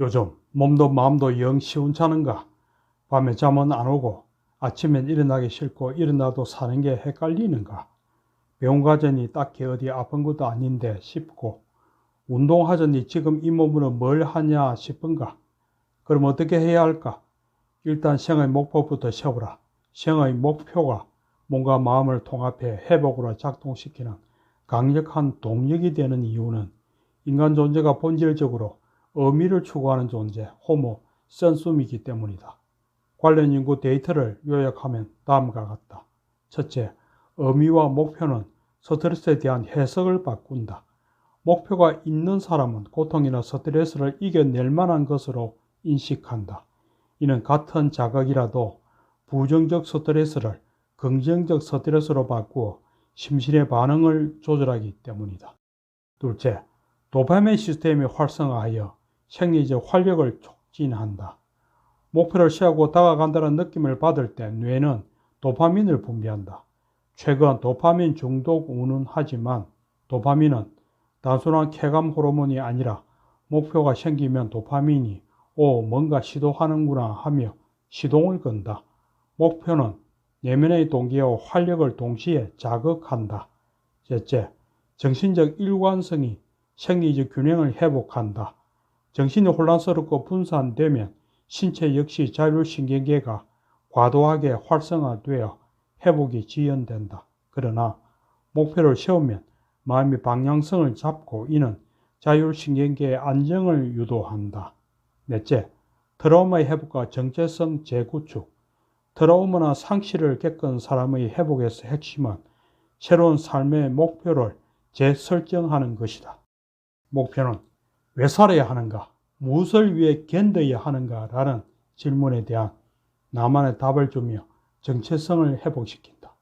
요즘 몸도 마음도 영 시원찮은가? 밤에 잠은 안 오고 아침엔 일어나기 싫고 일어나도 사는 게 헷갈리는가? 병원 가자니 딱히 어디 아픈 것도 아닌데 싶고 운동하자니 지금 이 몸으로 뭘 하냐 싶은가? 그럼 어떻게 해야 할까? 일단 생의 목표부터 세우라. 생의 목표가 몸과 마음을 통합해 회복으로 작동시키는 강력한 동력이 되는 이유는 인간 존재가 본질적으로 의미를 추구하는 존재, 호모 센숨이기 때문이다. 관련 연구 데이터를 요약하면 다음과 같다. 첫째, 의미와 목표는 스트레스에 대한 해석을 바꾼다. 목표가 있는 사람은 고통이나 스트레스를 이겨낼 만한 것으로 인식한다. 이는 같은 자극이라도 부정적 스트레스를 긍정적 스트레스로 바꾸어 심신의 반응을 조절하기 때문이다. 둘째, 도파민 시스템이 활성화하여 생리적 활력을 촉진한다. 목표를 세우고 다가간다는 느낌을 받을 때 뇌는 도파민을 분비한다. 최근 도파민 중독 운운하지만 도파민은 단순한 쾌감 호르몬이 아니라 목표가 생기면 도파민이 오 뭔가 시도하는구나 하며 시동을 건다. 목표는 내면의 동기와 활력을 동시에 자극한다. 셋째, 정신적 일관성이 생리적 균형을 회복한다. 정신이 혼란스럽고 분산되면 신체 역시 자율신경계가 과도하게 활성화되어 회복이 지연된다. 그러나 목표를 세우면 마음의 방향성을 잡고 이는 자율신경계의 안정을 유도한다. 넷째, 트라우마의 회복과 정체성 재구축. 트라우마나 상실을 겪은 사람의 회복에서 핵심은 새로운 삶의 목표를 재설정하는 것이다. 목표는 왜 살아야 하는가? 무엇을 위해 견뎌야 하는가 라는 질문에 대한 나만의 답을 주며 정체성을 회복시킨다.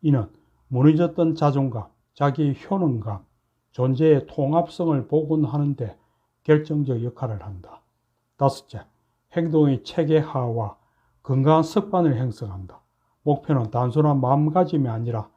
이는 무너졌던 자존감, 자기 효능감, 존재의 통합성을 복원하는데 결정적 역할을 한다. 다섯째, 행동의 체계화와 건강한 습관을 형성한다. 목표는 단순한 마음가짐이 아니라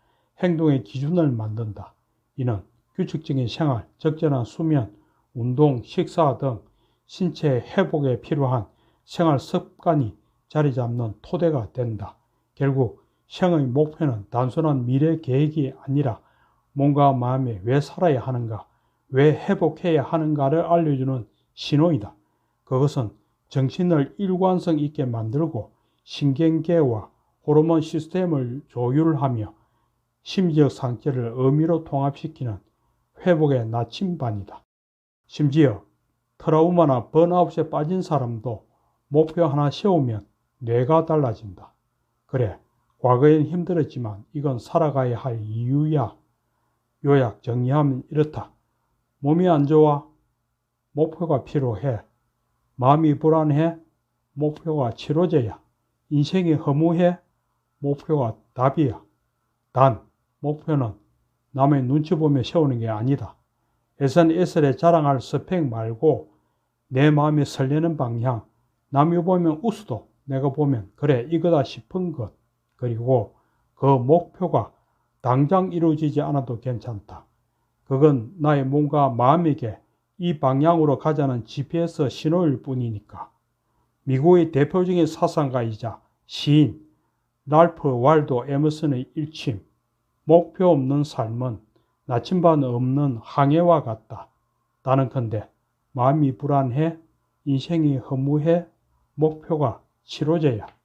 행동의 기준을 만든다. 이는 규칙적인 생활, 적절한 수면, 운동, 식사 등 신체 회복에 필요한 생활 습관이 자리 잡는 토대가 된다. 결국 생의 목표는 단순한 미래 계획이 아니라 몸과 마음이 왜 살아야 하는가, 왜 회복해야 하는가를 알려주는 신호이다. 그것은 정신을 일관성 있게 만들고 신경계와 호르몬 시스템을 조율하며 심지어 상태를 의미로 통합시키는 회복의 나침반이다. 심지어 트라우마나 번아웃에 빠진 사람도 목표 하나 세우면 뇌가 달라진다. 그래, 과거엔 힘들었지만 이건 살아가야 할 이유야. 요약 정리하면 이렇다. 몸이 안 좋아? 목표가 필요해. 마음이 불안해? 목표가 치료제야. 인생이 허무해? 목표가 답이야. 단, 목표는 남의 눈치 보며 세우는 게 아니다. SNS에 자랑할 스펙 말고 내 마음이 설레는 방향, 남이 보면 웃어도 내가 보면 그래 이거다 싶은 것, 그리고 그 목표가 당장 이루어지지 않아도 괜찮다. 그건 나의 몸과 마음에게 이 방향으로 가자는 GPS 신호일 뿐이니까. 미국의 대표적인 사상가이자 시인 랄프 왈도 에머슨의 일침, 목표 없는 삶은 나침반 없는 항해와 같다. 나는컨대 마음이 불안해, 인생이 허무해, 목표가 치료제야.